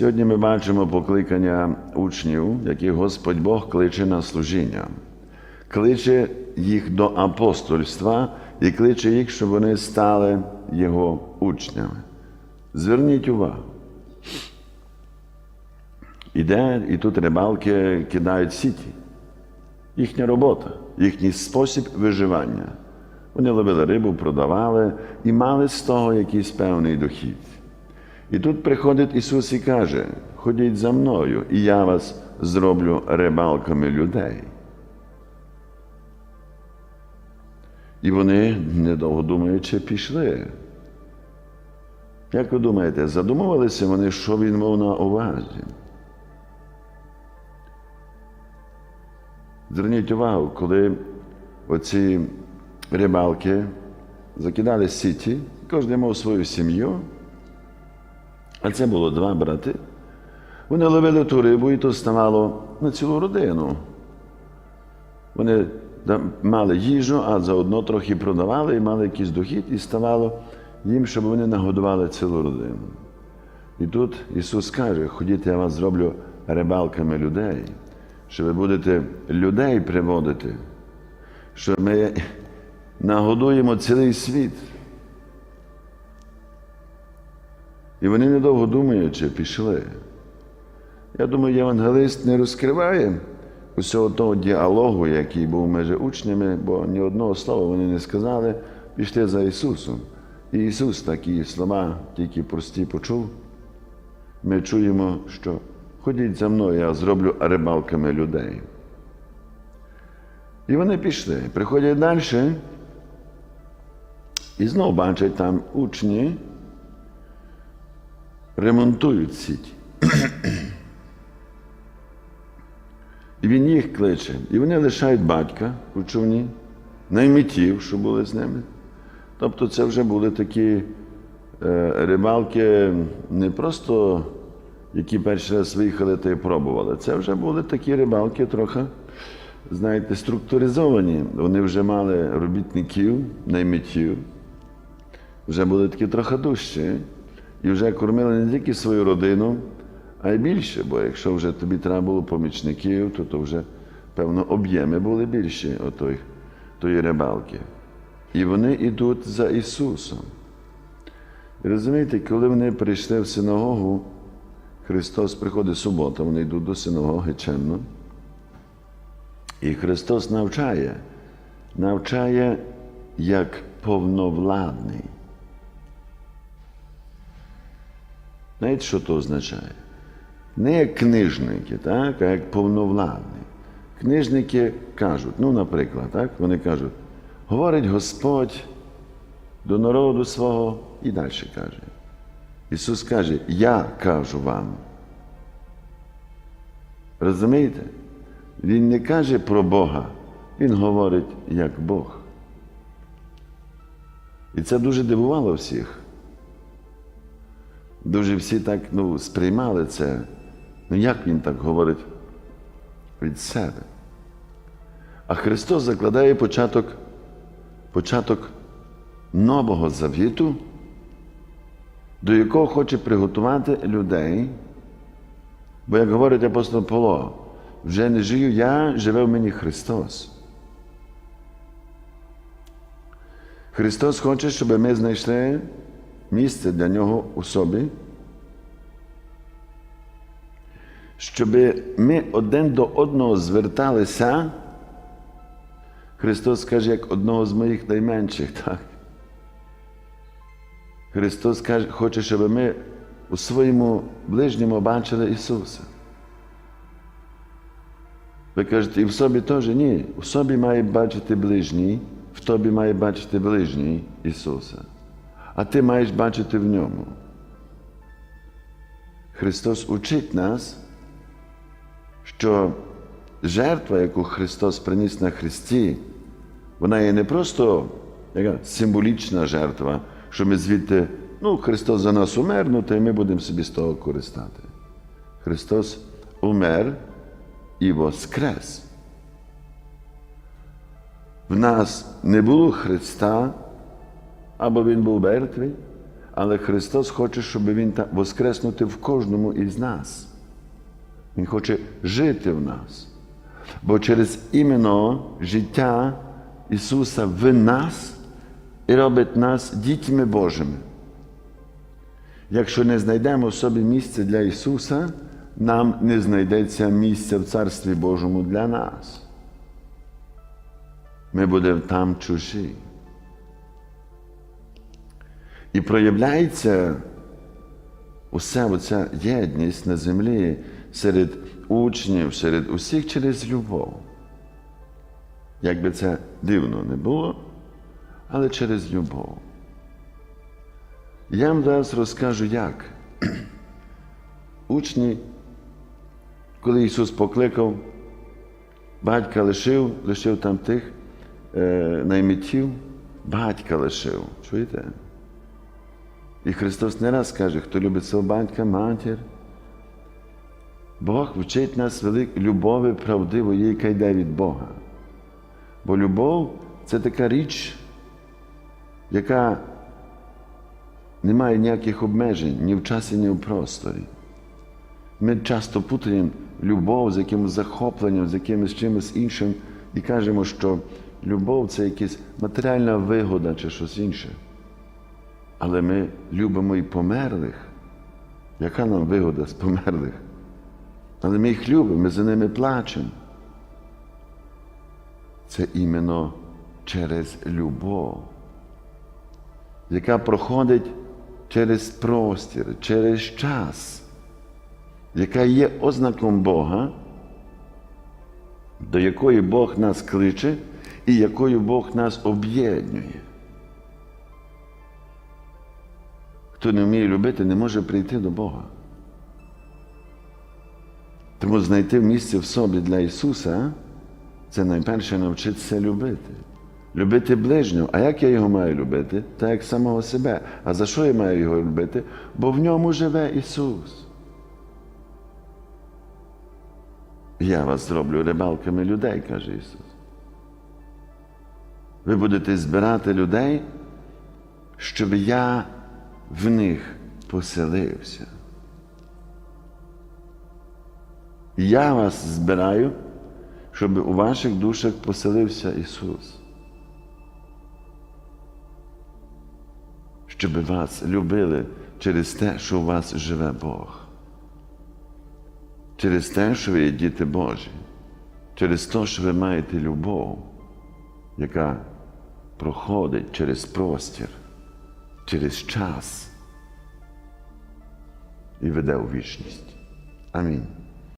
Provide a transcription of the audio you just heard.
Сьогодні ми бачимо покликання учнів, яких Господь Бог кличе на служіння, кличе їх до апостольства і кличе їх, щоб вони стали Його учнями. Зверніть увагу. Іде, і тут рибалки кидають сіті. Їхня робота, їхній спосіб виживання. Вони ловили рибу, продавали і мали з того якийсь певний дохід. І тут приходить Ісус і каже: ходіть за мною, і я вас зроблю рибалками людей. І вони, недовго думаючи, пішли. Як ви думаєте, задумувалися вони, що він мав на увазі? Зверніть увагу, коли оці рибалки закидали сіті, кожен мав свою сім'ю, а це було два брати. Вони ловили ту рибу, і то ставало на цілу родину. Вони мали їжу, а заодно трохи продавали і мали якийсь дохід, і ставало їм, щоб вони нагодували цілу родину. І тут Ісус каже: ходіть, я вас зроблю рибалками людей, що ви будете людей приводити, що ми нагодуємо цілий світ. І вони недовго думаючи, пішли. Я думаю, євангелист не розкриває усього того діалогу, який був між учнями, бо ні одного слова вони не сказали, пішли за Ісусом. І Ісус такі слова тільки прості почув. Ми чуємо, що ходіть за мною, я зроблю рибалками людей. І вони пішли. Приходять далі і знову бачать там учні ремонтують сіть. І він їх кличе. І вони лишають батька у човні, наймитів, що були з ними. Тобто це вже були такі е, рибалки не просто, які перший раз виїхали та й пробували. Це вже були такі рибалки трохи, знаєте, структуризовані. Вони вже мали робітників, наймитів, вже були такі трохи дужчі. І вже кормили не тільки свою родину, а й більше. Бо якщо вже тобі треба було помічників, то, то вже, певно, об'єми були більші отої, тої рибалки. І вони йдуть за Ісусом. І розумієте, коли вони прийшли в синагогу, Христос приходить субота, вони йдуть до синагоги чемно. І Христос навчає, навчає як повновладний. Знаєте, що то означає? Не як книжники, так, а як повновладні. Книжники кажуть, ну, наприклад, так, вони кажуть, говорить Господь до народу свого і далі каже. Ісус каже, я кажу вам. Розумієте? Він не каже про Бога, Він говорить як Бог. І це дуже дивувало всіх. Дуже всі так ну, сприймали це. Ну як він так говорить від себе? А Христос закладає початок, початок нового завіту, до якого хоче приготувати людей. Бо, як говорить апостол Павло, вже не жию я, живе в мені Христос. Христос хоче, щоб ми знайшли місце для нього у собі, щоб ми один до одного зверталися. Христос каже, як одного з моїх найменших. так? Христос каже, хоче, щоб ми у своєму ближньому бачили Ісуса. Ви кажете, і в собі теж ні. У собі має бачити ближній, в тобі має бачити ближній Ісуса а ти маєш бачити в ньому. Христос учить нас, що жертва, яку Христос приніс на Христі, вона є не просто яка символічна жертва, що ми звідти, ну, Христос за нас умер, ну то й ми будемо собі з того користати. Христос умер і воскрес. В нас не було Христа, або Він був мертвий, але Христос хоче, щоб Він воскреснути в кожному із нас. Він хоче жити в нас. Бо через іменно життя Ісуса в нас і робить нас дітьми Божими. Якщо не знайдемо в собі місце для Ісуса, нам не знайдеться місця в Царстві Божому для нас. Ми будемо там чужі. І проявляється уся оця єдність на землі серед учнів, серед усіх через любов. Як би це дивно не було, але через любов. Я вам зараз розкажу, як. Учні, коли Ісус покликав, батька лишив, лишив там тих е, наймитів, батька лишив. Чуєте? І Христос не раз каже, хто любить свого батька, матір. Бог вчить нас велик любові правдивої, яка йде від Бога. Бо любов це така річ, яка не має ніяких обмежень ні в часі, ні в просторі. Ми часто путаємо любов з якимось захопленням, з якимось чимось іншим і кажемо, що любов це якась матеріальна вигода чи щось інше. Але ми любимо і померлих. Яка нам вигода з померлих? Але ми їх любимо, ми за ними плачемо. Це іменно через любов, яка проходить через простір, через час, яка є ознаком Бога, до якої Бог нас кличе і якою Бог нас об'єднує. Хто не вміє любити, не може прийти до Бога. Тому знайти місце в собі для Ісуса це найперше навчитися любити. Любити ближнього. А як я його маю любити? Так як самого себе. А за що я маю його любити? Бо в ньому живе Ісус. Я вас зроблю рибалками людей, каже Ісус. Ви будете збирати людей, щоб я в них поселився. Я вас збираю, щоб у ваших душах поселився Ісус. Щоб вас любили через те, що у вас живе Бог. Через те, що ви є діти Божі, через те, що ви маєте любов, яка проходить через простір, через час і веде у вічність. Амінь.